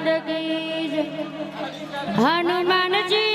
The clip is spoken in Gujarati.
ગોવિંદ હનુમાનજી